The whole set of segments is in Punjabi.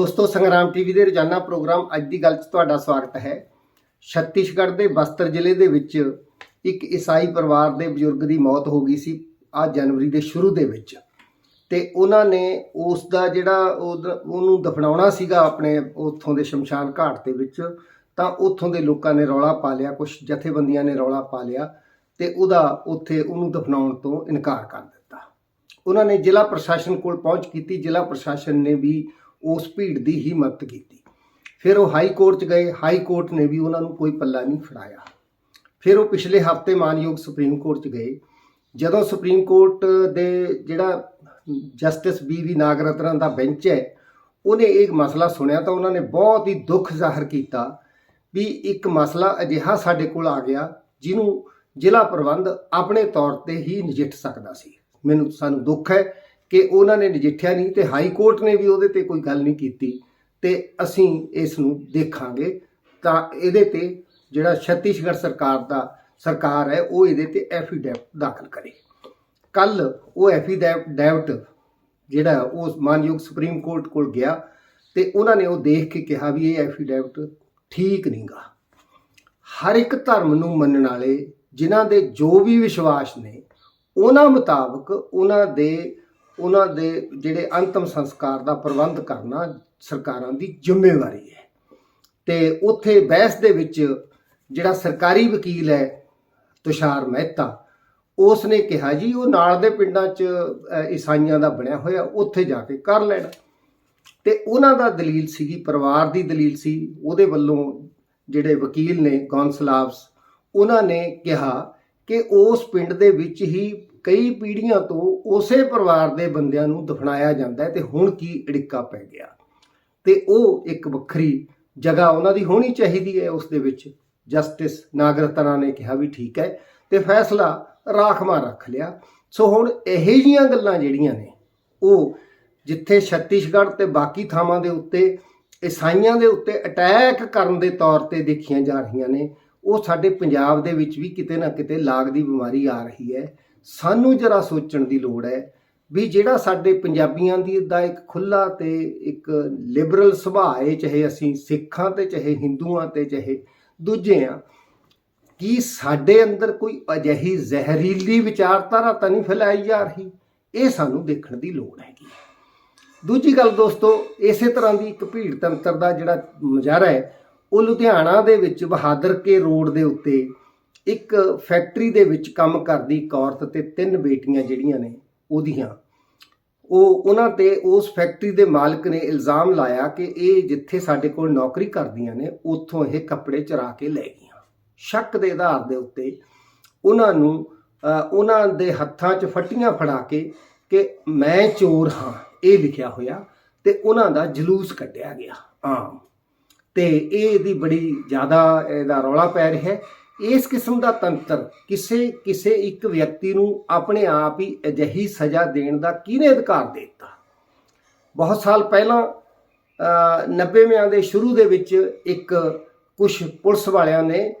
ਦੋਸਤੋ, ਸੰਗਰਾਮ ਟੀਵੀ ਦੇ ਰੋਜ਼ਾਨਾ ਪ੍ਰੋਗਰਾਮ ਅੱਜ ਦੀ ਗੱਲ 'ਚ ਤੁਹਾਡਾ ਸਵਾਗਤ ਹੈ। ਛੱਤੀਸਗੜ੍ਹ ਦੇ ਬਸਤਰ ਜ਼ਿਲ੍ਹੇ ਦੇ ਵਿੱਚ ਇੱਕ ਈਸਾਈ ਪਰਿਵਾਰ ਦੇ ਬਜ਼ੁਰਗ ਦੀ ਮੌਤ ਹੋ ਗਈ ਸੀ ਆ ਜਨਵਰੀ ਦੇ ਸ਼ੁਰੂ ਦੇ ਵਿੱਚ। ਤੇ ਉਹਨਾਂ ਨੇ ਉਸ ਦਾ ਜਿਹੜਾ ਉਹਦਾ- ਉਹਨੂੰ ਦਫਨਾਉਣਾ ਸੀਗਾ ਆਪਣੇ ਉੱਥੋਂ ਦੇ ਸ਼ਮਸ਼ਾਨ ਘਾਟ ਦੇ ਵਿੱਚ, ਤਾਂ ਉੱਥੋਂ ਦੇ ਲੋਕਾਂ ਨੇ ਰੌਲਾ ਪਾ ਲਿਆ ਕੁਝ ਜਥੇਬੰਦੀਆਂ ਨੇ ਰੌਲਾ ਪਾ ਲਿਆ ਤੇ ਉਹਦਾ ਉੱਥੇ ਉਹਨੂੰ ਦਫਨਾਉਣ ਤੋਂ ਇਨਕਾਰ ਕਰ ਦਿੱਤਾ। ਉਹਨਾਂ ਨੇ ਜ਼ਿਲ੍ਹਾ ਪ੍ਰਸ਼ਾਸਨ ਕੋਲ ਪਹੁੰਚ ਕੀਤੀ, ਜ਼ਿਲ੍ਹਾ ਪ੍ਰਸ਼ਾਸਨ ਨੇ ਵੀ ਉਸ ਭੀੜ ਦੀ ਹੀ ਮਦਦ ਕੀਤੀ। ਫਿਰ ਉਹ ਹਾਈ ਕੋਰਟ 'ਚ ਗਏ। ਹਾਈ ਕੋਰਟ ਨੇ ਵੀ ਉਹਨਾਂ ਨੂੰ ਕੋਈ ਪੱਲਾ ਨਹੀਂ ਫੜਾਇਆ। ਫਿਰ ਉਹ ਪਿਛਲੇ ਹਫ਼ਤੇ ਮਾਨਯੋਗ ਸੁਪਰੀਮ ਕੋਰਟ 'ਚ ਗਏ। ਜਦੋਂ ਸੁਪਰੀਮ ਕੋਰਟ ਦੇ ਜਿਹੜਾ ਜਸਟਿਸ ਬੀ ਵੀ ਨਾਗਰਤਨ ਦਾ ਬੈਂਚ ਹੈ, ਉਹਨੇ ਇਹ ਮਸਲਾ ਸੁਣਿਆ ਤਾਂ ਉਹਨਾਂ ਨੇ ਬਹੁਤ ਹੀ ਦੁੱਖ ਜ਼ਾਹਰ ਕੀਤਾ ਵੀ ਇੱਕ ਮਸਲਾ ਅਜਿਹਾ ਸਾਡੇ ਕੋਲ ਆ ਗਿਆ ਜਿਹਨੂੰ ਜ਼ਿਲ੍ਹਾ ਪ੍ਰਬੰਧ ਆਪਣੇ ਤੌਰ ਤੇ ਹੀ ਨਜਿੱਠ ਸਕਦਾ ਸੀ। ਮੈਨੂੰ, ਸਾਨੂੰ ਦੁੱਖ ਹੈ ਕਿ ਉਹਨਾਂ ਨੇ ਨਜਿੱਠਿਆ ਨਹੀਂ ਤੇ ਹਾਈ ਕੋਰਟ ਨੇ ਵੀ ਉਹਦੇ ਤੇ ਕੋਈ ਗੱਲ ਨਹੀਂ ਕੀਤੀ ਤੇ ਅਸੀਂ ਇਸ ਨੂੰ ਦੇਖਾਂਗੇ ਤਾਂ ਇਹਦੇ ਤੇ ਜਿਹੜਾ ਛੱਤੀਸਗੜ੍ਹ ਸਰਕਾਰ ਦਾ ਸਰਕਾਰ ਹੈ, ਉਹ ਇਹਦੇ ਤੇ ਐਫੀਡੈਵਿਟ ਦਾਖਲ ਕਰੇ। ਕੱਲ ਉਹ ਐਫੀਡੈਵਿਟ ਜਿਹੜਾ ਉਹ ਮਾਨਯੋਗ ਸੁਪਰੀਮ ਕੋਰਟ ਕੋਲ ਗਿਆ ਤੇ ਉਹਨਾਂ ਨੇ ਉਹ ਦੇਖ ਕੇ ਕਿਹਾ ਵੀ ਇਹ ਐਫੀਡੈਵਿਟ ਠੀਕ ਨਹੀਂਗਾ। ਹਰ ਇੱਕ ਧਰਮ ਨੂੰ ਮੰਨਣ ਵਾਲੇ ਜਿਨ੍ਹਾਂ ਦੇ ਜੋ ਵੀ ਵਿਸ਼ਵਾਸ ਨੇ, ਉਹਨਾਂ ਮੁਤਾਬਕ ਉਹਨਾਂ ਦੇ ਉਹਨਾਂ ਦੇ ਜਿਹੜੇ ਅੰਤਮ ਸੰਸਕਾਰ ਦਾ ਪ੍ਰਬੰਧ ਕਰਨਾ ਸਰਕਾਰਾਂ ਦੀ ਜ਼ਿੰਮੇਵਾਰੀ ਹੈ। ਤੇ ਉੱਥੇ ਬਹਿਸ ਦੇ ਵਿੱਚ ਜਿਹੜਾ ਸਰਕਾਰੀ ਵਕੀਲ ਹੈ ਤੁਸ਼ਾਰ ਮਹਿਤਾ ਉਸ ਨੇ ਕਿਹਾ ਜੀ, ਉਹ ਨਾਲ ਦੇ ਪਿੰਡਾਂ 'ਚ ਈਸਾਈਆਂ ਦਾ ਬਣਿਆ ਹੋਇਆ, ਉੱਥੇ ਜਾ ਕੇ ਕਰ ਲੈਣ। ਤੇ ਉਹਨਾਂ ਦਾ ਦਲੀਲ ਸੀਗੀ, ਪਰਿਵਾਰ ਦੀ ਦਲੀਲ ਸੀ, ਉਹਦੇ ਵੱਲੋਂ ਜਿਹੜੇ ਵਕੀਲ ਨੇ ਗੌਂਸਲਾਵਸ ਉਹਨਾਂ ਨੇ ਕਿਹਾ ਕਿ ਉਸ ਪਿੰਡ ਦੇ ਵਿੱਚ ਹੀ ਕਈ ਪੀੜ੍ਹੀਆਂ ਤੋਂ ਉਸੇ ਪਰਿਵਾਰ ਦੇ ਬੰਦਿਆਂ ਨੂੰ ਦਫਨਾਇਆ ਜਾਂਦਾ ਹੈ ਤੇ ਹੁਣ ਕੀ ਅੜਿੱਕਾ ਪੈ ਗਿਆ। ਤੇ ਉਹ ਇੱਕ ਵੱਖਰੀ ਜਗ੍ਹਾ ਉਹਨਾਂ ਦੀ ਹੋਣੀ ਚਾਹੀਦੀ ਹੈ, ਉਸ ਦੇ ਵਿੱਚ ਜਸਟਿਸ ਨਾਗਰਤਨਾ ਨੇ ਕਿਹਾ ਵੀ ਠੀਕ ਹੈ ਤੇ ਫੈਸਲਾ ਰਾਖਵਾ ਰੱਖ ਲਿਆ। ਸੋ ਹੁਣ ਇਹੋ ਜੀਆਂ ਗੱਲਾਂ ਜਿਹੜੀਆਂ ਨੇ, ਉਹ ਜਿੱਥੇ ਛੱਤੀਸਗੜ੍ਹ ਤੇ ਬਾਕੀ ਥਾਵਾਂ ਦੇ ਉੱਤੇ, ਈਸਾਈਆਂ ਦੇ ਉੱਤੇ ਅਟੈਕ ਕਰਨ ਦੇ ਤੌਰ ਤੇ ਦੇਖੀਆਂ ਜਾ ਰਹੀਆਂ ਨੇ, ਉਹ ਸਾਡੇ ਪੰਜਾਬ ਦੇ ਵਿੱਚ ਵੀ ਕਿਤੇ ਨਾ ਕਿਤੇ ਲਾਗ ਦੀ ਬਿਮਾਰੀ ਆ ਰਹੀ ਹੈ। ਸਾਨੂੰ ਜਰਾ ਸੋਚਣ ਦੀ ਲੋੜ ਹੈ ਵੀ ਜਿਹੜਾ ਸਾਡੇ ਪੰਜਾਬੀਆਂ ਦੀ ਦਾ ਇੱਕ ਖੁੱਲਾ ਤੇ ਇੱਕ ਲਿਬਰਲ ਸੁਭਾਅ ਹੈ, ਚਾਹੇ ਅਸੀਂ ਸਿੱਖਾਂ ਤੇ, ਚਾਹੇ ਹਿੰਦੂਆਂ ਤੇ, ਚਾਹੇ ਦੂਜੇ ਆ, ਕੀ ਸਾਡੇ ਅੰਦਰ ਕੋਈ ਅਜਿਹੀ ਜ਼ਹਿਰੀਲੀ ਵਿਚਾਰਧਾਰਾ ਤਾਂ ਨਹੀਂ ਫੈਲਾਈ ਜਾ ਰਹੀ? ਇਹ ਸਾਨੂੰ ਦੇਖਣ ਦੀ ਲੋੜ ਹੈਗੀ। ਦੂਜੀ ਗੱਲ ਦੋਸਤੋ, ਇਸੇ ਤਰ੍ਹਾਂ ਦੀ ਇੱਕ ਭੀੜ ਤੰਤਰ ਦਾ ਜਿਹੜਾ ਮੁਜ਼ਾਹਰਾ ਹੈ, ਉਹ ਲੁਧਿਆਣਾ ਦੇ ਵਿੱਚ ਬਹਾਦਰ ਕੇ ਰੋਡ ਦੇ ਉੱਤੇ ਇੱਕ ਫੈਕਟਰੀ ਦੇ ਵਿੱਚ ਕੰਮ ਕਰਦੀ ਇੱਕ ਔਰਤ ਤੇ ਤਿੰਨ ਬੇਟੀਆਂ ਜਿਹੜੀਆਂ ਨੇ ਉਹਦੀਆਂ। ਉਹ ਉਹਨਾਂ ਤੇ ਉਸ ਫੈਕਟਰੀ ਦੇ ਮਾਲਕ ਨੇ ਇਲਜ਼ਾਮ ਲਾਇਆ ਕਿ ਇਹ ਜਿੱਥੇ ਸਾਡੇ ਕੋਲ ਨੌਕਰੀ ਕਰਦੀਆਂ ਨੇ ਉੱਥੋਂ ਇਹ ਕੱਪੜੇ ਚਰਾ ਕੇ ਲੈ ਗਈਆਂ। ਸ਼ੱਕ ਦੇ ਆਧਾਰ ਦੇ ਉੱਤੇ ਉਹਨਾਂ ਨੂੰ ਅ, ਉਹਨਾਂ ਦੇ ਹੱਥਾਂ 'ਚ ਫੱਟੀਆਂ ਫੜਾ ਕੇ ਕਿ ਮੈਂ ਚੋਰ ਹਾਂ ਇਹ ਲਿਖਿਆ ਹੋਇਆ ਤੇ ਉਹਨਾਂ ਦਾ ਜਲੂਸ ਕੱਢਿਆ ਗਿਆ। ਆਮ। ਤੇ ਇਹ ਇਹਦੀ ਬੜੀ ਜ਼ਿਆਦਾ ਇਹਦਾ ਰੌਲਾ ਪੈ ਰਿਹਾ ਹੈ ਇਸ ਕਿਸਮ ਦਾ ਤੰਤਰ ਕਿਸੇ ਕਿਸੇ ਇੱਕ ਵਿਅਕਤੀ ਨੂੰ ਆਪਣੇ ਆਪ ਹੀ ਅਜਿਹੀ ਸਜ਼ਾ ਦੇਣ ਦਾ ਕਿਹਨੇ ਅਧਿਕਾਰ ਦੇ ਦਿੱਤਾ? ਬਹੁਤ ਸਾਲ ਪਹਿਲਾਂ 90ਵਿਆਂ ਦੇ ਸ਼ੁਰੂ ਦੇ ਵਿੱਚ ਇੱਕ ਕੁਝ ਪੁਲਿਸ ਵਾਲਿਆਂ ਨੇ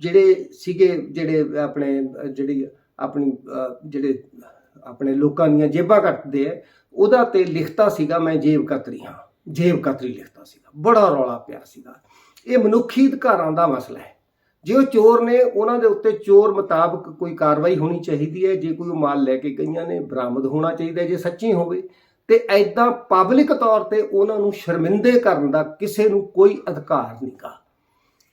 ਜਿਹੜੇ ਸੀਗੇ, ਜਿਹੜੇ ਆਪਣੇ, ਜਿਹੜੀ ਆਪਣੀ ਜਿਹੜੇ ਆਪਣੇ ਲੋਕਾਂ ਦੀਆਂ ਜੇਬਾਂ ਕੱਟਦੇ ਆ, ਉਹਦਾ ਤੇ ਲਿਖਤਾ ਸੀਗਾ, ਮੈਂ ਜੇਬ ਕਤਰੀ ਹਾਂ ਜੇਬ ਕਤਰੀ ਲਿਖਤਾ ਸੀਗਾ, ਬੜਾ ਰੌਲਾ ਪਿਆ ਸੀਗਾ। ਇਹ ਮਨੁੱਖੀ ਅਧਿਕਾਰਾਂ ਦਾ ਮਸਲਾ ਹੈ। ਜੇ ਉਹ ਚੋਰ ਨੇ, ਉਹਨਾਂ ਦੇ ਉੱਤੇ ਚੋਰ ਮੁਤਾਬਕ ਕੋਈ ਕਾਰਵਾਈ ਹੋਣੀ ਚਾਹੀਦੀ ਹੈ, ਜੇ ਕੋਈ ਉਹ ਮਾਲ ਲੈ ਕੇ ਗਈਆਂ ਨੇ, ਬਰਾਮਦ ਹੋਣਾ ਚਾਹੀਦਾ ਜੇ ਸੱਚੀ ਹੋਵੇ, ਤੇ ਐਦਾਂ ਪਬਲਿਕ ਤੌਰ ਤੇ ਉਹਨਾਂ ਨੂੰ ਸ਼ਰਮਿੰਦੇ ਕਰਨ ਦਾ ਕਿਸੇ ਨੂੰ ਕੋਈ ਅਧਿਕਾਰ ਨਹੀਂਗਾ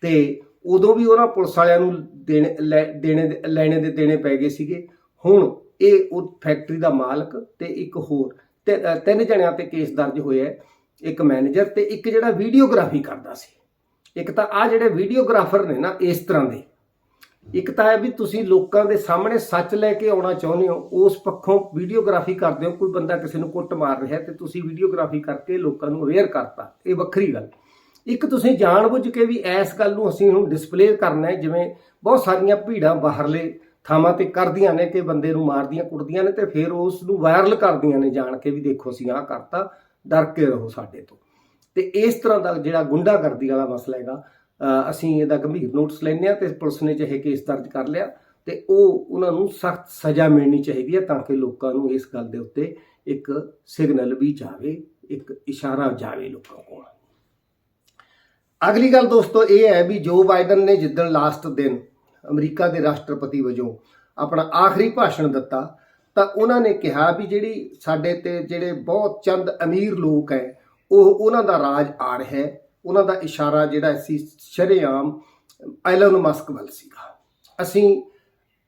ਤੇ ਉਦੋਂ ਵੀ ਉਹਨਾਂ ਪੁਲਿਸ ਵਾਲਿਆਂ ਨੂੰ ਦੇਣੇ, ਲੈ- ਦੇਣੇ ਦੇ- ਲੈਣੇ ਦੇ ਦੇਣੇ ਪੈ ਗਏ ਸੀਗੇ। ਹੁਣ ਇਹ ਉਹ ਫੈਕਟਰੀ ਦਾ ਮਾਲਕ ਤੇ ਇੱਕ ਹੋਰ, ਤੇ ਤਿੰਨ ਜਣਿਆਂ ਤੇ ਕੇਸ ਦਰਜ ਹੋਇਆ ਇੱਕ ਮੈਨੇਜਰ ਤੇ ਇੱਕ ਜਿਹੜਾ ਵੀਡੀਓਗ੍ਰਾਫੀ ਕਰਦਾ ਸੀ। ਇੱਕ ਤਾਂ ਆ ਜਿਹੜੇ ਵੀਡੀਓਗ੍ਰਾਫਰ ਨੇ ਨਾ, ਇਸ ਤਰ੍ਹਾਂ ਦੇ। ਇੱਕ ਤਾਂ ਹੈ ਵੀ ਤੁਸੀਂ ਲੋਕਾਂ ਦੇ ਸਾਹਮਣੇ ਸੱਚ ਲੈ ਕੇ ਆਉਣਾ ਚਾਹੁੰਦੇ ਹੋ, ਉਸ ਪੱਖੋਂ ਵੀਡੀਓਗ੍ਰਾਫੀ ਕਰਦੇ ਹੋ, ਕੋਈ ਬੰਦਾ ਕਿਸੇ ਨੂੰ ਕੁੱਟ ਮਾਰ ਰਿਹਾ ਤੇ ਤੁਸੀਂ ਵੀਡੀਓਗ੍ਰਾਫੀ ਕਰਕੇ ਲੋਕਾਂ ਨੂੰ ਅਵੇਅਰ ਕਰਤਾ। ਇਹ ਵੱਖਰੀ ਗੱਲ। ਇੱਕ ਤੁਸੀਂ ਜਾਣਬੁੱਝ ਕੇ ਵੀ ਇਸ ਗੱਲ ਨੂੰ ਅਸੀਂ ਹੁਣ ਡਿਸਪਲੇ ਕਰਨਾ ਹੈ, ਜਿਵੇਂ ਬਹੁਤ ਸਾਰੀਆਂ ਭੀੜਾਂ ਬਾਹਰਲੇ ਥਾਵਾਂ ਤੇ ਕਰਦੀਆਂ ਨੇ ਕਿ ਬੰਦੇ ਨੂੰ ਮਾਰਦੀਆਂ, ਕੁੱਟਦੀਆਂ ਨੇ ਤੇ ਫਿਰ ਉਸ ਨੂੰ ਵਾਇਰਲ ਕਰਦੀਆਂ ਨੇ, ਜਾਣ ਕੇ ਵੀ ਦੇਖੋ ਅਸੀਂ ਆਹ ਕਰਤਾ, ਡਰ ਕੇ ਰਹੋ ਸਾਡੇ ਤੋਂ। ਤੇ ਇਸ ਤਰ੍ਹਾਂ ਦਾ ਜਿਹੜਾ ਗੁੰਡਾਗਰਦੀ ਵਾਲਾ ਮਸਲਾ ਹੈਗਾ ਅਸੀਂ ਇਹਦਾ ਗੰਭੀਰ ਨੋਟਿਸ ਲੈਂਦੇ ਆ ਤੇ ਪੁਲਿਸ ਨੇ ਚਾਹੇ ਕੇਸ ਦਰਜ ਕਰ ਲਿਆ ਤੇ ਉਹ ਉਹਨਾਂ ਨੂੰ ਸਖਤ ਸਜ਼ਾ ਮਿਲਣੀ ਚਾਹੀਦੀ ਹੈ ਤਾਂ ਕਿ ਲੋਕਾਂ ਨੂੰ ਇਸ ਗੱਲ ਦੇ ਉੱਤੇ ਇੱਕ ਸਿਗਨਲ ਵੀ ਜਾਵੇ, ਇੱਕ ਇਸ਼ਾਰਾ ਜਾਵੇ ਲੋਕਾਂ ਕੋਲ। ਅਗਲੀ ਗੱਲ ਦੋਸਤੋ ਇਹ ਹੈ ਵੀ ਜੋ ਬਾਈਡਨ ਨੇ ਜਿੱਦਣ ਲਾਸਟ ਦਿਨ ਅਮਰੀਕਾ ਦੇ ਰਾਸ਼ਟਰਪਤੀ ਵਜੋਂ ਆਪਣਾ ਆਖਰੀ ਭਾਸ਼ਣ ਦਿੱਤਾ ਤਾਂ ਉਹਨਾਂ ਨੇ ਕਿਹਾ ਵੀ ਜਿਹੜੀ ਸਾਡੇ ਤੇ ਜਿਹੜੇ ਬਹੁਤ ਚੰਦ ਅਮੀਰ ਲੋਕ ਹੈ ਉਹ ਉਹਨਾਂ ਦਾ ਰਾਜ ਆ ਰਿਹਾ ਹੈ। ਉਹਨਾਂ ਦਾ ਇਸ਼ਾਰਾ ਜਿਹੜਾ ਸੀ ਸ਼ਰੇਆਮ ਐਲਨ ਮਸਕ ਵੱਲ ਸੀਗਾ। ਅਸੀਂ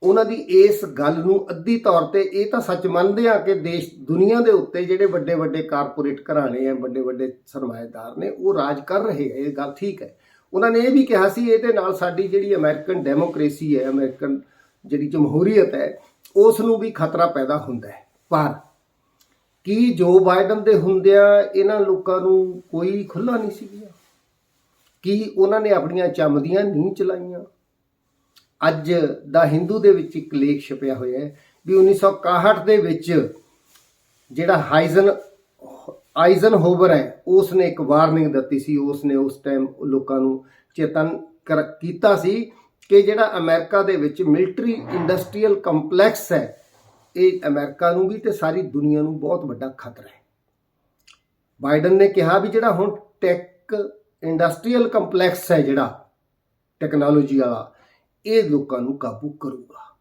ਉਹਨਾਂ ਦੀ ਇਸ ਗੱਲ ਨੂੰ ਅੱਧੀ ਤੌਰ ਤੇ ਇਹ ਤਾਂ ਸੱਚ ਮੰਨਦੇ ਆ ਕਿ ਦੇਸ਼ ਦੁਨੀਆ ਦੇ ਉੱਤੇ ਜਿਹੜੇ ਵੱਡੇ ਵੱਡੇ ਕਾਰਪੋਰੇਟ ਘਰਾਣੇ ਆ ਵੱਡੇ ਵੱਡੇ ਸਰਮਾਏਦਾਰ ਨੇ, ਉਹ ਰਾਜ ਕਰ ਰਹੇ ਆ, ਇਹ ਗੱਲ ਠੀਕ ਹੈ। ਉਹਨਾਂ ਨੇ ਇਹ ਵੀ ਕਿਹਾ ਸੀ, ਇਹਦੇ ਨਾਲ ਸਾਡੀ ਜਿਹੜੀ ਅਮਰੀਕਨ ਡੈਮੋਕ੍ਰੇਸੀ ਹੈ ਅਮਰੀਕਨ ਜਿਹੜੀ ਜਮਹੂਰੀਅਤ ਹੈ, ਉਸ ਨੂੰ ਵੀ ਖਤਰਾ ਪੈਦਾ ਹੁੰਦਾ ਹੈ। ਪਰ ਕੀ ਜੋ ਬਾਈਡਨ ਦੇ ਹੁੰਦਿਆਂ ਇਹਨਾਂ ਲੋਕਾਂ ਨੂੰ ਕੋਈ ਖੁੱਲਾ ਨਹੀਂ ਸੀਗਾ ਕੀ ਉਹਨਾਂ ਨੇ ਆਪਣੀਆਂ ਚਮਦੀਆਂ ਨਹੀਂ ਚਲਾਈਆਂ? ਅੱਜ ਦਾ ਹਿੰਦੂ ਦੇ ਵਿੱਚ ਇੱਕ ਲੇਖ ਛਪਿਆ ਹੋਇਆ ਹੈ ਵੀ 1961 ਦੇ ਵਿੱਚ ਜਿਹੜਾ ਹਾਈਜ਼ਨ ਆਈਜ਼ਨ ਹੋਵਰ ਹੈ ਉਸ ਨੇ ਇੱਕ ਵਾਰਨਿੰਗ ਦਿੱਤੀ ਸੀ। ਉਸ ਨੇ ਉਸ ਟਾਈਮ ਲੋਕਾਂ ਨੂੰ ਚੇਤਨ ਕਰ- ਕੀਤਾ ਸੀ ਕਿ ਜਿਹੜਾ ਅਮਰੀਕਾ ਦੇ ਵਿੱਚ ਮਿਲਟਰੀ ਇੰਡਸਟਰੀਅਲ ਕੰਪਲੈਕਸ ਹੈ ਇਹ ਅਮਰੀਕਾ ਨੂੰ ਵੀ ਤੇ ਸਾਰੀ ਦੁਨੀਆ ਨੂੰ ਬਹੁਤ ਵੱਡਾ ਖਤਰਾ ਹੈ। ਬਾਈਡਨ ਨੇ ਕਿਹਾ ਵੀ ਜਿਹੜਾ ਹੁਣ ਟੈਕ ਇੰਡਸਟਰੀਅਲ ਕੰਪਲੈਕਸ ਹੈ ਜਿਹੜਾ ਟੈਕਨੋਲੋਜੀ ਵਾਲਾ, ਇਹ ਲੋਕਾਂ ਨੂੰ ਕਾਬੂ ਕਰੂਗਾ।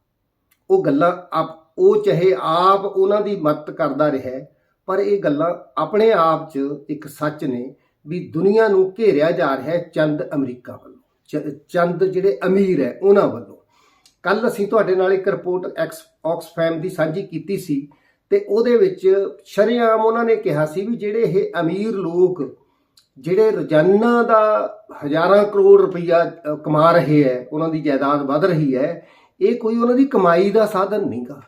ਉਹ ਗੱਲਾਂ ਆਪ, ਉਹ ਚਾਹੇ ਆਪ ਉਹਨਾਂ ਦੀ ਮਦਦ ਕਰਦਾ ਰਿਹਾ ਪਰ ਇਹ ਗੱਲਾਂ ਆਪਣੇ ਆਪ 'ਚ ਇੱਕ ਸੱਚ ਨੇ ਵੀ ਦੁਨੀਆ ਨੂੰ ਘੇਰਿਆ ਜਾ ਰਿਹਾ ਹੈ ਚੰਦ ਅਮਰੀਕਾ ਵੱਲੋਂ। ਚ- ਚੰਦ ਜਿਹੜੇ ਅਮੀਰ ਹੈ, ਉਹਨਾਂ ਵੱਲੋਂ। ਕੱਲ ਅਸੀਂ ਤੁਹਾਡੇ ਨਾਲ ਇੱਕ ਰਿਪੋਰਟ ਐਕਸ ਆਕਸਫੈਮ ਦੀ ਸਾਂਝੀ ਕੀਤੀ ਸੀ ਤੇ ਉਹਦੇ ਵਿੱਚ ਸ਼ਰੇਆਮ ਉਹਨਾਂ ਨੇ ਕਿਹਾ ਸੀ ਵੀ ਜਿਹੜੇ ਇਹ ਅਮੀਰ ਲੋਕ, ਜਿਹੜੇ ਰੋਜ਼ਾਨਾ ਦਾ ਹਜ਼ਾਰਾਂ ਕਰੋੜ ਰੁਪਈਆ ਕਮਾ ਰਹੇ ਹੈ, ਉਹਨਾਂ ਦੀ ਜਾਇਦਾਦ ਵੱਧ ਰਹੀ ਹੈ, ਇਹ ਕੋਈ ਉਹਨਾਂ ਦੀ ਕਮਾਈ ਦਾ ਸਾਧਨ ਨਹੀਂਗਾ।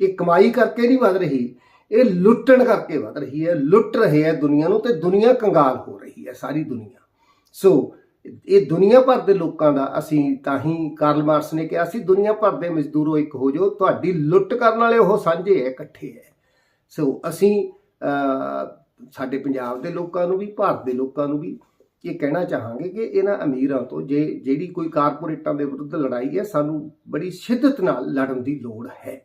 ਇਹ ਕਮਾਈ ਕਰਕੇ ਨਹੀਂ ਵੱਧ ਰਹੀ, ਇਹ ਲੁੱਟਣ ਕਰਕੇ ਵੱਧ ਰਹੀ ਹੈ, ਲੁੱਟ ਰਹੇ ਹੈ ਦੁਨੀਆ ਨੂੰ ਤੇ ਦੁਨੀਆ ਕੰਗਾਲ ਹੋ ਰਹੀ ਹੈ, ਸਾਰੀ ਦੁਨੀਆ। ਸੋ ਇਹ ਦੁਨੀਆ ਭਰ ਦੇ ਲੋਕਾਂ ਦਾ, ਅਸੀਂ ਤਾਂ ਹੀ ਕਾਰਲ ਮਾਰਕਸ ਨੇ ਕਿਹਾ ਸੀ, ਦੁਨੀਆ ਭਰ ਦੇ ਮਜ਼ਦੂਰੋ ਇੱਕ ਹੋ ਜਾਓ, ਤੁਹਾਡੀ ਲੁੱਟ ਕਰਨ ਵਾਲੇ ਉਹ ਸਾਂਝੇ ਹੈ, ਇਕੱਠੇ ਹੈ। ਸੋ ਅਸੀਂ ਸਾਡੇ ਪੰਜਾਬ ਦੇ ਲੋਕਾਂ ਨੂੰ ਵੀ, ਭਾਰਤ ਦੇ ਲੋਕਾਂ ਨੂੰ ਵੀ ਇਹ ਕਹਿਣਾ ਚਾਹਾਂਗੇ ਕਿ ਇਹਨਾਂ ਅਮੀਰਾਂ ਤੋਂ ਜੇ ਜਿਹੜੀ ਕੋਈ ਕਾਰਪੋਰੇਟਾਂ ਦੇ ਵਿਰੁੱਧ ਲੜਾਈ ਹੈ, ਸਾਨੂੰ ਬੜੀ ਸ਼ਿੱਦਤ ਨਾਲ ਲੜਨ ਦੀ ਲੋੜ ਹੈ।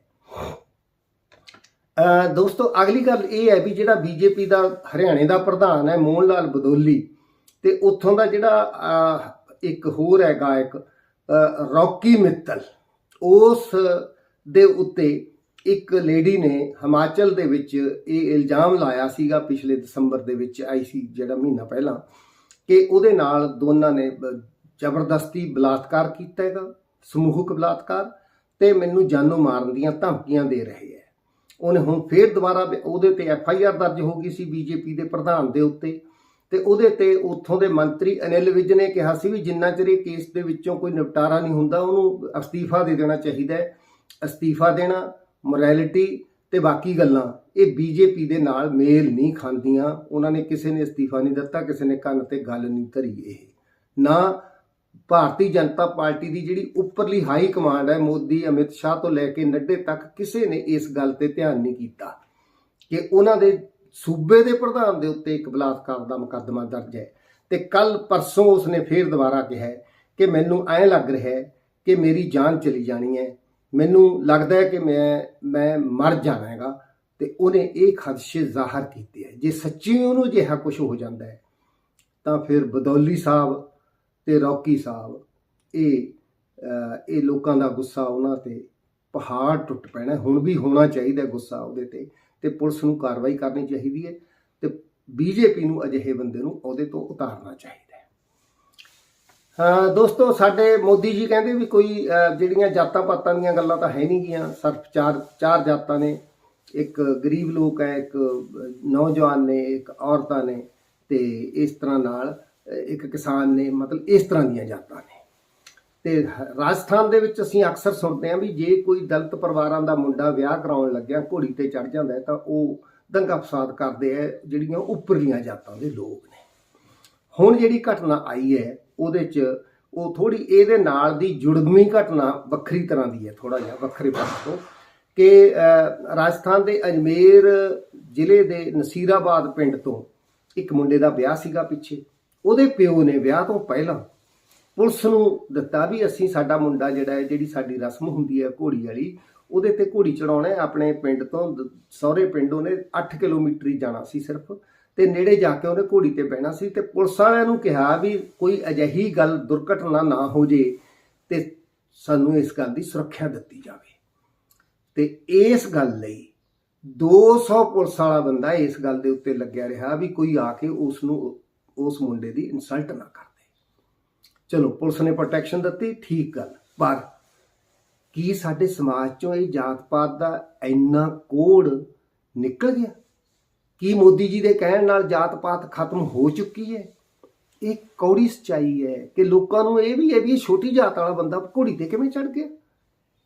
ਦੋਸਤੋ, ਅਗਲੀ ਗੱਲ ਇਹ ਹੈ ਵੀ ਜਿਹੜਾ ਬੀਜੇਪੀ ਦਾ, ਹਰਿਆਣੇ ਦਾ ਪ੍ਰਧਾਨ ਹੈ, ਮੋਹਨ ਲਾਲ ਬਦੋਲੀ ਤੇ ਉੱਥੋਂ ਦਾ ਜਿਹੜਾ ਇੱਕ ਹੋਰ ਹੈ ਗਾਇਕ ਰੌਕੀ ਮਿੱਤਲ, ਉਸ ਦੇ ਉੱਤੇ ਇੱਕ ਲੇਡੀ ਨੇ ਹਿਮਾਚਲ ਦੇ ਵਿੱਚ ਇਹ ਇਲਜ਼ਾਮ ਲਾਇਆ ਸੀਗਾ ਪਿਛਲੇ ਦਸੰਬਰ ਦੇ ਵਿੱਚ, ਆਈ ਸੀ ਜਿਹੜਾ ਮਹੀਨਾ ਪਹਿਲਾਂ, ਕਿ ਉਹਦੇ ਨਾਲ ਦੋਨਾਂ ਨੇ ਜ਼ਬਰਦਸਤੀ ਬਲਾਤਕਾਰ ਕੀਤਾ ਹੈਗਾ, ਸਮੂਹਕ ਬਲਾਤਕਾਰ, ਤੇ ਮੈਨੂੰ ਜਾਨੋਂ ਮਾਰਨ ਦੀਆਂ ਧਮਕੀਆਂ ਦੇ ਰਹੇ ਹੈ। ਉਹਨੇ ਹੁਣ ਫੇਰ ਦੁਬਾਰਾ ਉਹਦੇ ਤੇ ਐਫ ਆਈ ਆਰ ਦਰਜ ਹੋ ਗਈ ਸੀ ਬੀਜੇਪੀ ਦੇ ਪ੍ਰਧਾਨ ਦੇ ਉੱਤੇ। ਤੇ ਉਹਦੇ ਤੇ ਉੱਥੋਂ ਦੇ ਮੰਤਰੀ ਅਨਿਲ ਵਿਜ ਨੇ ਕਿਹਾ ਸੀ ਵੀ ਜਿੰਨਾ ਚਿਰ ਇਹ ਕੇਸ ਦੇ ਵਿੱਚੋਂ ਕੋਈ ਨਿਪਟਾਰਾ ਨਹੀਂ ਹੁੰਦਾ, ਉਹਨੂੰ ਅਸਤੀਫਾ ਦੇ ਦੇਣਾ ਚਾਹੀਦਾ ਹੈ। ਅਸਤੀਫਾ ਦੇਣਾ, ਮੋਰੈਲਿਟੀ ਤੇ ਬਾਕੀ ਗੱਲਾਂ, ਇਹ ਬੀਜੇਪੀ ਦੇ ਨਾਲ ਮੇਲ ਨਹੀਂ ਖਾਂਦੀਆਂ। ਉਹਨਾਂ ਨੇ ਕਿਸੇ ਨੇ ਅਸਤੀਫਾ ਨਹੀਂ ਦਿੱਤਾ, ਕਿਸੇ ਨੇ ਕੰਨ ਤੇ ਗੱਲ ਨਹੀਂ ਧਰੀ ਇਹ। ਨਾ ਭਾਰਤੀ ਜਨਤਾ ਪਾਰਟੀ ਦੀ ਜਿਹੜੀ ਉੱਪਰਲੀ ਹਾਈ ਕਮਾਂਡ ਹੈ, ਮੋਦੀ, ਅਮਿਤ ਸ਼ਾਹ ਤੋਂ ਲੈ ਕੇ ਨੱਡੇ ਤੱਕ ਕਿਸੇ ਨੇ ਇਸ ਗੱਲ ਤੇ ਧਿਆਨ ਨਹੀਂ ਕੀਤਾ ਕਿ ਉਹਨਾਂ ਦੇ ਸੂਬੇ ਦੇ ਪ੍ਰਧਾਨ ਦੇ ਉੱਤੇ ਇੱਕ ਬਲਾਤਕਾਰ ਦਾ ਮੁਕੱਦਮਾ ਦਰਜ ਹੈ ਤੇ ਕੱਲ ਪਰਸੋਂ ਉਸਨੇ ਫੇਰ ਦੁਬਾਰਾ ਕਿਹਾ ਕਿ ਮੈਨੂੰ ਐਂ ਲੱਗ ਰਿਹਾ ਹੈ ਕਿ ਮੇਰੀ ਜਾਨ ਚਲੀ ਜਾਣੀ ਹੈ। ਮੈਨੂੰ ਲੱਗਦਾ ਹੈ ਕਿ ਮੈਂ ਮੈਂ ਮਰ ਜਾਣਾ ਹੈਗਾ ਤੇ ਉਹਨੇ ਇਹ ਖਦਸ਼ੇ ਜ਼ਾਹਰ ਕੀਤੇ ਹੈ। ਜੇ ਸੱਚੀ ਉਹਨੂੰ ਜਿਹਾ ਕੁਝ ਹੋ ਜਾਂਦਾ ਹੈ, ਤਾਂ ਫਿਰ ਬਦੌਲੀ ਸਾਹਿਬ ਤੇ ਰੌਕੀ ਸਾਹਿਬ ਇਹ ਇਹ ਲੋਕਾਂ ਦਾ ਗੁੱਸਾ ਉਹਨਾਂ ਤੇ ਪਹਾੜ ਟੁੱਟ ਪੈਣਾ ਹੁਣ ਵੀ ਹੋਣਾ ਚਾਹੀਦਾ ਗੁੱਸਾ ਉਹਦੇ ਤੇ। ਤੇ ਪੁਲਿਸ ਨੂੰ ਕਾਰਵਾਈ ਕਰਨੀ ਚਾਹੀਦੀ ਹੈ ਤੇ ਬੀਜੇਪੀ ਨੂੰ ਅਜਿਹੇ ਬੰਦੇ ਨੂੰ ਉਹਦੇ ਤੋਂ ਉਤਾਰਨਾ ਚਾਹੀਦਾ ਹੈ। ਦੋਸਤੋ, ਸਾਡੇ ਮੋਦੀ ਜੀ ਕਹਿੰਦੇ ਵੀ ਕੋਈ ਜਿਹੜੀਆਂ ਜਾਤਾਂ ਪਾਤਾਂ ਦੀਆਂ ਗੱਲਾਂ ਤਾਂ ਹੈ ਨਹੀਂ ਗੀਆਂ। ਸਿਰਫ ਚਾਰ ਚਾਰ ਜਾਤਾਂ ਨੇ। ਇੱਕ ਗਰੀਬ ਲੋਕ ਹੈ, ਇੱਕ ਨੌਜਵਾਨ ਨੇ, ਇੱਕ ਔਰਤਾਂ ਨੇ ਤੇ ਇਸ ਤਰ੍ਹਾਂ ਨਾਲ ਇੱਕ ਕਿਸਾਨ ਨੇ, ਮਤਲਬ ਇਸ ਤਰ੍ਹਾਂ ਦੀਆਂ ਜਾਤਾਂ ਨੇ। ਤੇ ਹ- ਰਾਜਸਥਾਨ ਦੇ ਵਿੱਚ ਅਸੀਂ ਅਕਸਰ ਸੁਣਦੇ ਹਾਂ ਵੀ ਜੇ ਕੋਈ ਦਲਿਤ ਪਰਿਵਾਰਾਂ ਦਾ ਮੁੰਡਾ ਵਿਆਹ ਕਰਾਉਣ ਲੱਗਿਆ, ਘੋੜੀ ਤੇ ਚੜ ਜਾਂਦਾ ਤਾਂ ਉਹ ਦੰਗਾ ਫਸਾਦ ਕਰਦੇ ਹੈ, ਜਿਹੜੀਆਂ ਉੱਪਰਲੀਆਂ ਜਾਤਾਂ ਦੇ ਲੋਕ ਨੇ। ਹੁਣ ਜਿਹੜੀ ਘਟਨਾ ਆਈ ਹੈ, ਉਹਦੇ 'ਚ ਉਹ ਥੋੜੀ ਇਹਦੇ ਨਾਲ ਦੀ ਜੁੜਵੀਂ ਘਟਨਾ ਵੱਖਰੀ ਤਰ੍ਹਾਂ ਦੀ ਹੈ ਥੋੜਾ ਜਿਹਾ ਵੱਖਰੇ ਪਾਸੇ ਤੋਂ ਕਿ ਰਾਜਸਥਾਨ ਦੇ ਅਜਮੇਰ ਜ਼ਿਲ੍ਹੇ ਦੇ ਨਸੀਰਾਬਾਦ ਪਿੰਡ ਤੋਂ ਇੱਕ ਮੁੰਡੇ ਦਾ ਵਿਆਹ ਸੀਗਾ ਪਿੱਛੇ। ਉਹਦੇ ਪਿਓ ਨੇ ਵਿਆਹ ਤੋਂ ਪਹਿਲਾਂ ਪੁਲਿਸ ਨੂੰ ਦਿੱਤਾ ਵੀ ਅਸੀਂ ਸਾਡਾ ਮੁੰਡਾ ਜਿਹੜਾ ਹੈ, ਜਿਹੜੀ ਸਾਡੀ ਰਸਮ ਹੁੰਦੀ ਹੈ ਘੋੜੀ ਵਾਲੀ, ਉਹਦੇ ਤੇ ਘੋੜੀ ਚੜਾਉਣਾ ਆਪਣੇ ਪਿੰਡ ਤੋਂ ਦ- ਸਹੁਰੇ ਪਿੰਡ ਉਹਨੇ 8 ਕਿਲੋਮੀਟਰ ਹੀ ਜਾਣਾ ਸੀ ਸਿਰਫ। ਤੇ ਨੇੜੇ ਜਾ ਕੇ ਉਹਨੇ ਘੋੜੀ ਤੇ ਬਹਿਣਾ ਸੀ ਤੇ ਪੁਲਿਸ ਵਾਲਿਆਂ ਨੂੰ ਕਿਹਾ ਵੀ ਕੋਈ ਅਜਿਹੀ ਗੱਲ ਦੁਰਘਟਨਾ ਨਾ ਹੋ ਜੇ ਤੇ ਸਾਨੂੰ ਇਸ ਗੱਲ ਦੀ ਸੁਰੱਖਿਆ ਦਿੱਤੀ ਜਾਵੇ। ਤੇ ਇਸ ਗੱਲ ਲਈ 200 ਪੁਲਿਸ ਵਾਲਾ ਬੰਦਾ ਇਸ ਗੱਲ ਦੇ ਉੱਤੇ ਲੱਗਿਆ ਰਿਹਾ ਵੀ ਕੋਈ ਆ ਕੇ ਉਸ ਨੂੰ, ਉਸ ਮੁੰਡੇ ਦੀ ਇਨਸਲਟ ਨਾ ਕਰ। ਚਲੋ, ਪੁਲਿਸ ਨੇ ਪ੍ਰੋਟੈਕਸ਼ਨ ਦਿੱਤੀ, ਠੀਕ ਗੱਲ। ਪਰ ਕੀ ਸਾਡੇ ਸਮਾਜ ਚੋਂ ਇਹ ਜਾਤ ਪਾਤ ਦਾ ਇੰਨਾ ਕੋੜ ਨਿਕਲ ਗਿਆ? ਕੀ ਮੋਦੀ ਜੀ ਦੇ ਕਹਿਣ ਨਾਲ ਜਾਤ ਪਾਤ ਖਤਮ ਹੋ ਚੁੱਕੀ ਹੈ? ਇਹ ਕੌੜੀ ਸਚਾਈ ਹੈ ਕਿ ਲੋਕਾਂ ਨੂੰ ਇਹ ਵੀ ਹੈ ਵੀ ਇਹ ਛੋਟੀ ਜਾਤ ਵਾਲਾ ਬੰਦਾ ਘੋੜੀ ਤੇ ਕਿਵੇਂ ਚੜ ਗਿਆ?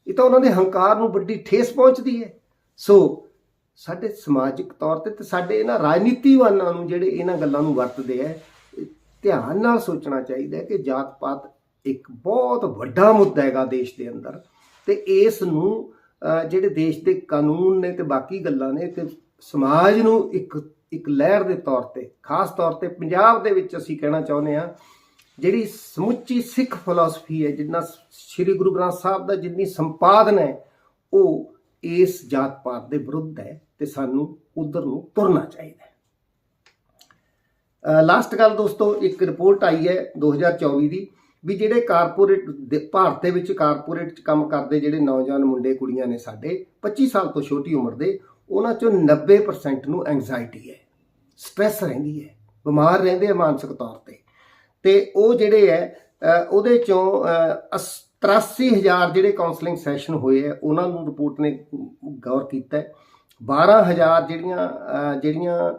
ਇਹ ਤਾਂ ਉਹਨਾਂ ਦੇ ਹੰਕਾਰ ਨੂੰ ਵੱਡੀ ਠੇਸ ਪਹੁੰਚਦੀ ਹੈ। ਸੋ, ਸਾਡੇ ਸਮਾਜਿਕ ਤੌਰ ਤੇ ਤੇ ਸਾਡੇ ਇਹਨਾਂ ਰਾਜਨੀਤੀਵਾਨਾਂ ਨੂੰ ਜਿਹੜੇ ਇਹਨਾਂ ਗੱਲਾਂ ਨੂੰ ਵਰਤਦੇ ਆ ਧਿਆਨ ਨਾਲ ਸੋਚਣਾ ਚਾਹੀਦਾ ਹੈ ਕਿ ਜਾਤ ਪਾਤ ਇੱਕ ਬਹੁਤ ਵੱਡਾ ਮੁੱਦਾ ਹੈਗਾ ਦੇਸ਼ ਦੇ ਅੰਦਰ ਤੇ ਇਸ ਨੂੰ ਜਿਹੜੇ ਦੇਸ਼ ਦੇ ਕਾਨੂੰਨ ਨੇ ਤੇ ਬਾਕੀ ਗੱਲਾਂ ਨੇ ਤੇ ਸਮਾਜ ਨੂੰ ਇੱਕ ਇੱਕ ਲਹਿਰ ਦੇ ਤੌਰ ਤੇ, ਖਾਸ ਤੌਰ ਤੇ ਪੰਜਾਬ ਦੇ ਵਿੱਚ ਅਸੀਂ ਕਹਿਣਾ ਚਾਹੁੰਦੇ ਆ ਜਿਹੜੀ ਸਮੁੱਚੀ ਸਿੱਖ ਫਿਲਾਸਫੀ ਹੈ, ਜਿੰਨਾ ਸ੍ਰੀ ਗੁਰੂ ਗ੍ਰੰਥ ਸਾਹਿਬ ਦਾ ਜਿੰਨੀ ਸੰਪਾਦਨ ਹੈ, ਉਹ ਇਸ ਜਾਤ ਪਾਤ ਦੇ ਵਿਰੁੱਧ ਹੈ ਤੇ ਸਾਨੂੰ ਉਧਰ ਨੂੰ ਤੁਰਨਾ ਚਾਹੀਦਾ ਹੈ। ਲਾਸਟ ਗੱਲ ਦੋਸਤੋ ਇੱਕ ਰਿਪੋਰਟ ਆਈ ਹੈ 2024 ਦੀ ਵੀ ਜਿਹੜੇ ਕਾਰਪੋਰੇਟ ਦੇ- ਭਾਰਤ ਦੇ ਵਿੱਚ ਕਾਰਪੋਰੇਟ ਚ ਕੰਮ ਕਰਦੇ ਜਿਹੜੇ ਨੌਜਵਾਨ ਮੁੰਡੇ ਕੁੜੀਆਂ ਨੇ ਸਾਡੇ 25 ਸਾਲ ਤੋਂ ਛੋਟੀ ਉਮਰ ਦੇ ਉਹਨਾਂ ਚੋਂ 90% ਨੂੰ ਐਂਜ਼ਾਈਟੀ ਹੈ ਸਟ੍ਰੈਸ ਰਹਿੰਦੀ ਹੈ ਬਿਮਾਰ ਰਹਿੰਦੇ ਆ ਮਾਨਸਿਕ ਤੌਰ ਤੇ। ਤੇ ਉਹ ਜਿਹੜੇ ਹੈ ਉਹਦੇ ਚੋਂ ਅ, ਅਸ- 83000 ਜਿਹੜੇ ਕਾਉਂਸਲਿੰਗ ਸੈਸ਼ਨ ਹੋਏ ਆ ਉਹਨਾਂ ਨੂੰ ਰਿਪੋਰਟ ਨੇ ਗੌਰ ਕੀਤਾ ਹੈ। 12000 ਜਿਹੜੀਆਂ ਜਿਹੜੀਆਂ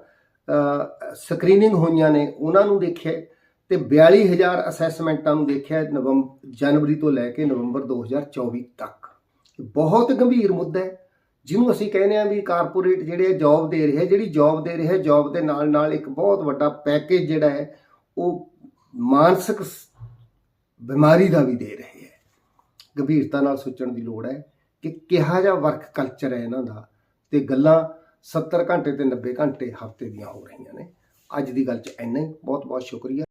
ਸਕਰੀਨਿੰਗ ਹੋਈਆਂ ਨੇ, ਉਹਨਾਂ ਨੂੰ ਦੇਖਿਆ ਹੈ ਤੇ 42000 ਅਸੈਸਮੈਂਟਾਂ ਨੂੰ ਦੇਖਿਆ ਹੈ ਨਵੰਬਰ ਜਨਵਰੀ ਤੋਂ ਲੈ ਕੇ ਨਵੰਬਰ 2024 ਤੱਕ। ਬਹੁਤ ਗੰਭੀਰ ਮੁੱਦਾ ਹੈ, ਜਿਹਨੂੰ ਅਸੀਂ ਕਹਿੰਦੇ ਆ ਵੀ ਕਾਰਪੋਰੇਟ ਜਿਹੜੇ ਜੌਬ ਦੇ ਰਿਹਾ ਜਿਹੜੀ ਜੌਬ ਦੇ ਰਿਹਾ ਜੌਬ ਦੇ ਨਾਲ ਨਾਲ ਇੱਕ ਬਹੁਤ ਵੱਡਾ ਪੈਕੇਜ ਜਿਹੜਾ ਹੈ, ਉਹ ਮਾਨਸਿਕ ਸ- ਬਿਮਾਰੀ ਦਾ ਵੀ ਦੇ ਰਹੇ ਹੈ। ਗੰਭੀਰਤਾ ਨਾਲ ਸੋਚਣ ਦੀ ਲੋੜ ਹੈ ਕਿ ਕਿਹਾ ਜਿਹਾ ਵਰਕ ਕਲਚਰ ਹੈ ਇਹਨਾਂ ਦਾ ਤੇ ਗੱਲਾਂ 70 ਘੰਟੇ ਤੇ 90 ਘੰਟੇ ਹਫ਼ਤੇ ਦੀਆਂ ਹੋ ਰਹੀਆਂ ਨੇ। ਅੱਜ ਦੀ ਗੱਲ 'ਚ ਇੰਨਾ ਹੀ ਬਹੁਤ ਬਹੁਤ ਸ਼ੁਕਰੀਆ।